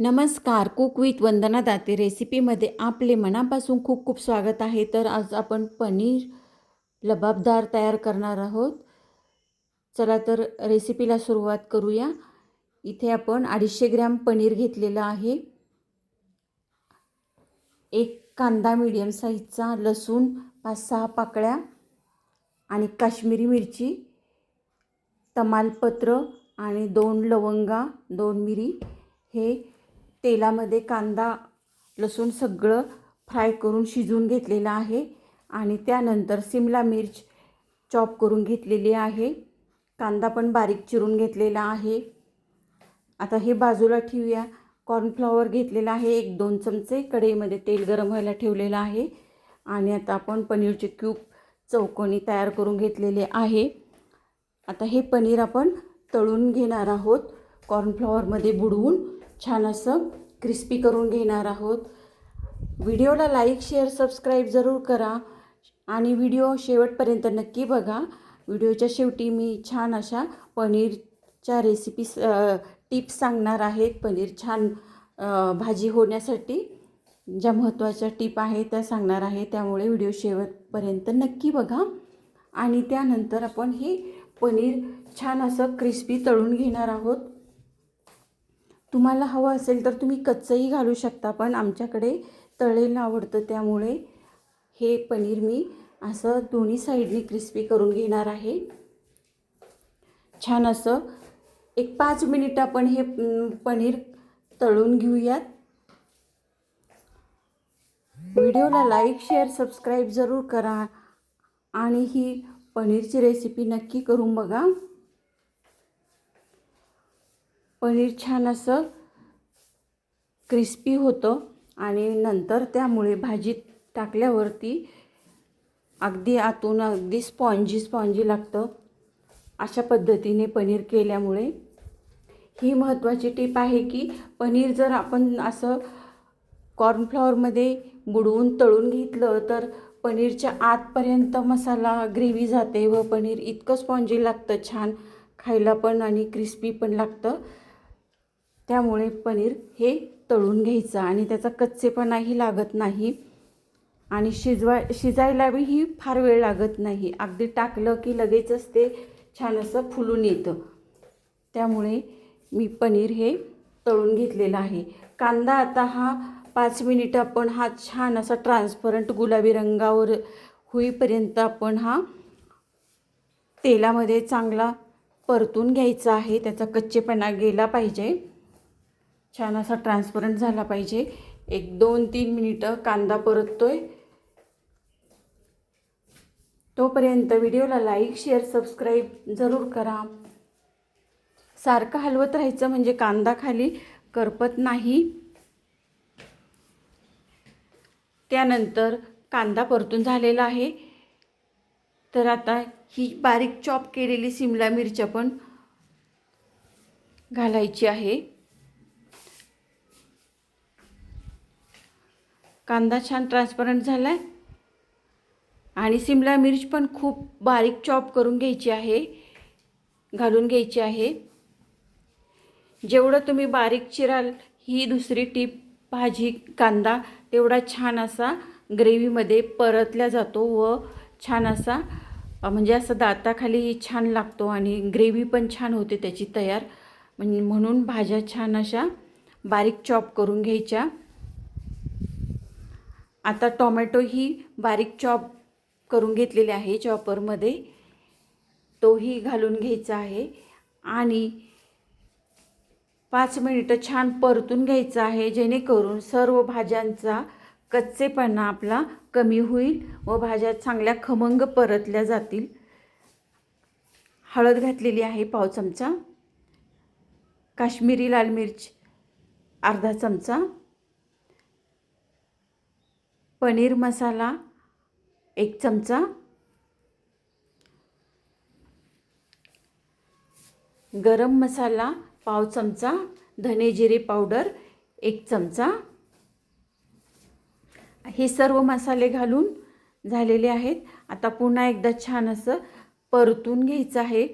नमस्कार cook with Vandana Date रेसिपीमध्ये आपले मनापासून खूप खूप स्वागत आहे. तर आज आपण पनीर लबाबदार तयार करणार आहोत. चला तर रेसिपीला सुरुवात करूया. इथे आपण अडीचशे ग्रॅम पनीर घेतलेलं आहे. एक कांदा मिडियम साईजचा लसूण पाच सहा पाकळ्या आणि काश्मीरी मिरची तमालपत्र आणि दोन लवंगा दोन मिरी. हे तेलामध्ये कांदा लसूण सगळं फ्राय करून शिजवून घेतलेलं आहे आणि त्यानंतर सिमला मिर्च चॉप करून घेतलेली आहे. कांदा पण बारीक चिरून घेतलेला आहे. आता हे बाजूला ठेवूया. कॉर्नफ्लॉवर घेतलेला आहे. एक दोन चमचे कढईमध्ये तेल गरम व्हायला ठेवलेलं आहे. आणि आता आपण पनीरचे क्यूब चौकोनी तयार करून घेतलेले आहे. आता हे पनीर आपण तळून घेणार आहोत. कॉर्नफ्लॉवरमध्ये बुडवून छान असं क्रिस्पी करून घेणार आहोत. व्हिडिओला लाईक शेअर सबस्क्राईब जरूर करा आणि व्हिडिओ शेवटपर्यंत नक्की बघा. व्हिडिओच्या शेवटी मी छान अशा पनीरच्या रेसिपीस टिप्स सांगणार आहेत. पनीर छान भाजी होण्यासाठी ज्या महत्त्वाच्या टीप आहे त्या सांगणार आहे. त्यामुळे व्हिडिओ शेवटपर्यंत नक्की बघा. आणि त्यानंतर आपण हे पनीर छान असं क्रिस्पी तळून घेणार आहोत. तुम्हाला हवं असेल तर तुम्ही कच्चंही घालू शकता पण आमच्याकडे तळेलं आवडतं त्यामुळे हे पनीर मी असं दोन्ही साईडनी क्रिस्पी करून घेणार आहे. छान असं एक पाच मिनिट आपण हे पनीर तळून घेऊयात. व्हिडिओला लाईक शेअर सबस्क्राईब जरूर करा आणि ही पनीरची रेसिपी नक्की करून बघा. पनीर छान असं क्रिस्पी होतं आणि नंतर त्यामुळे भाजीत टाकल्यावरती अगदी आतून अगदी स्पॉन्जी स्पॉन्जी लागतं. अशा पद्धतीने पनीर केल्यामुळे. ही महत्त्वाची टीप आहे की पनीर जर आपण असं कॉर्नफ्लॉवरमध्ये बुडवून तळून घेतलं तर पनीरच्या आतपर्यंत मसाला ग्रेव्ही जाते व पनीर इतकं स्पॉन्जी लागतं छान खायला पण आणि क्रिस्पी पण लागतं. त्यामुळे पनीर हे तळून घ्यायचं आणि त्याचा कच्चेपणाही लागत नाही. आणि शिजवा शिजायलाही फार वेळ लागत नाही. अगदी टाकलं की लगेचच ते छान असं फुलून येतं. त्यामुळे मी पनीर हे तळून घेतलेलं आहे. कांदा आता हा पाच मिनिटं आपण हा छान असा ट्रान्सपरंट गुलाबी रंगावर होईपर्यंत आपण हा तेलामध्ये चांगला परतून घ्यायचा आहे. त्याचा कच्चेपणा गेला पाहिजे. छान असा ट्रान्सपरंट झाला पाहिजे. एक दोन तीन मिनिटं कांदा परततोय. तोपर्यंत व्हिडिओला लाईक शेअर सबस्क्राईब जरूर करा. सारखं हलवत राहायचं म्हणजे कांदा खाली करपत नाही. त्यानंतर कांदा परतून झालेला आहे. तर आता ही बारीक चॉप केलेली सिमला मिरच्या पण घालायची आहे. कांदा छान ट्रान्सपरंट झाला आहे आणि सिमला मिरच पण खूप बारीक चॉप करून घ्यायची आहे. घालून घ्यायची आहे. जेवढं तुम्ही बारीक चिराल ही दुसरी टीप भाजी कांदा तेवढा छान असा ग्रेव्हीमध्ये परतल्या जातो व छान असा म्हणजे असं दाताखाली छान लागतो आणि ग्रेव्ही पण छान होते त्याची तयार. म्हणून भाज्या छान अशा बारीक चॉप करून घ्यायच्या. आता टॉमॅटो ही बारीक चॉप करून घेतलेले आहे चॉपरमध्ये. तोही घालून घ्यायचा आहे. आणि पाच मिनिटं छान परतून घ्यायचं आहे जेणेकरून सर्व भाज्यांचा कच्चेपणा आपला कमी होईल व भाज्या चांगल्या खमंग परतल्या जातील. हळद घातलेली आहे पाव चमचा. काश्मीरी लाल मिर्च अर्धा चमचा. पनीर मसाला एक चमचा. गरम मसाला पाव चमचा. धने जिरे पावडर एक चमचा. हे सर्व मसाले घालून झालेले आहेत. आता पुन्हा एकदा छान असं परतून घ्यायचं आहे.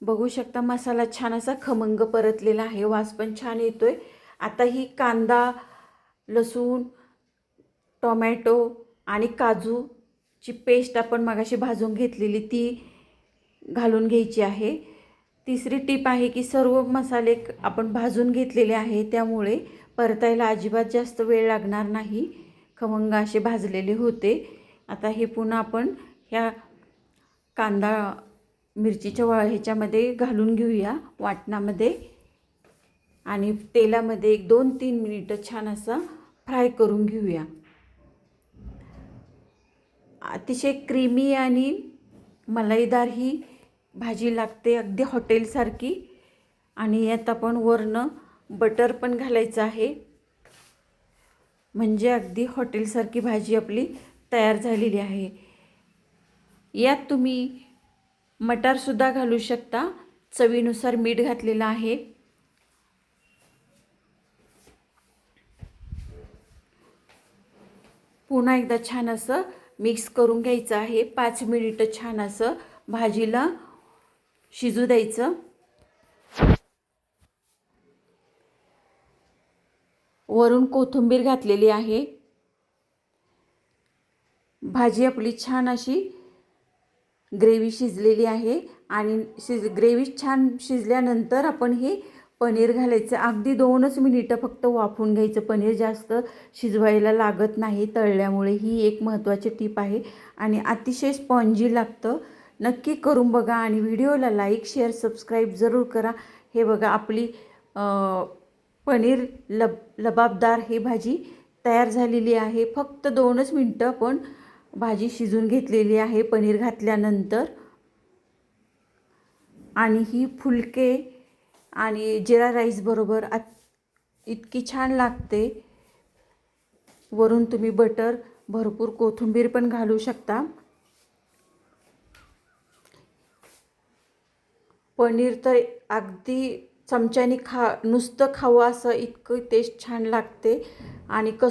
बघू शकता मसाला छान असा खमंग परतलेला आहे. वास पण छान येतो आहे आता ही कांदा लसूण टोमॅटो आणि काजूची पेस्ट आपण मगाशी भाजून घेतलेली ती घालून घ्यायची आहे. तिसरी टीप आहे की सर्व मसाले आपण भाजून घेतलेले आहे त्यामुळे परतायला अजिबात जास्त वेळ लागणार नाही. खमंग असे भाजलेले होते. आता हे पुन्हा आपण ह्या कांदा मिरचीच्या वा ह्याच्यामध्ये घालून घेऊया वाटणामध्ये. आणि तेलामध्ये एक दोन तीन मिनिटं छान असं फ्राय करून घेऊया. अतिशय क्रीमी आणि मलाईदार ही भाजी लागते अगदी हॉटेलसारखी. आणि यात आपण वरनं बटर पण घालायचं आहे. म्हणजे अगदी हॉटेलसारखी भाजी आपली तयार झालेली आहे. यात तुम्ही मटारसुद्धा घालू शकता. चवीनुसार मीठ घातलेलं आहे. पुन्हा एकदा छान असं मिक्स करून घ्यायचं आहे. पाच मिनिटं छान असं भाजीला शिजू द्यायचं. वरून कोथिंबीर घातलेली आहे. भाजी आपली छान अशी ग्रेव्ही शिजलेली आहे आणि शिज ग्रेव्ही छान शिजल्यानंतर आपण हे पनीर घालायचं. अगदी दोनच मिनिटं फक्त वाफून घ्यायचं. पनीर जास्त शिजवायला लागत नाही तळल्यामुळे ही एक महत्त्वाची टीप आहे. आणि अतिशय स्पॉन्जी लागतं. नक्की करून बघा आणि व्हिडिओला लाईक शेअर सबस्क्राईब जरूर करा. हे बघा आपली पनीर लब लबाबदार ही भाजी तयार झालेली आहे. फक्त दोनच मिनटं पण भाजी शिजून घेतलेली आहे पनीर घातल्यानंतर. आणि ही फुलके आणि जिरा राईसबरोबर आ आत इतकी छान लागते. वरून तुम्ही बटर भरपूर कोथिंबीर पण घालू शकता. पनीर तर अगदी चमच्याने खा नुसतं खावं असं इतकं टेस्ट छान लागते. आणि कस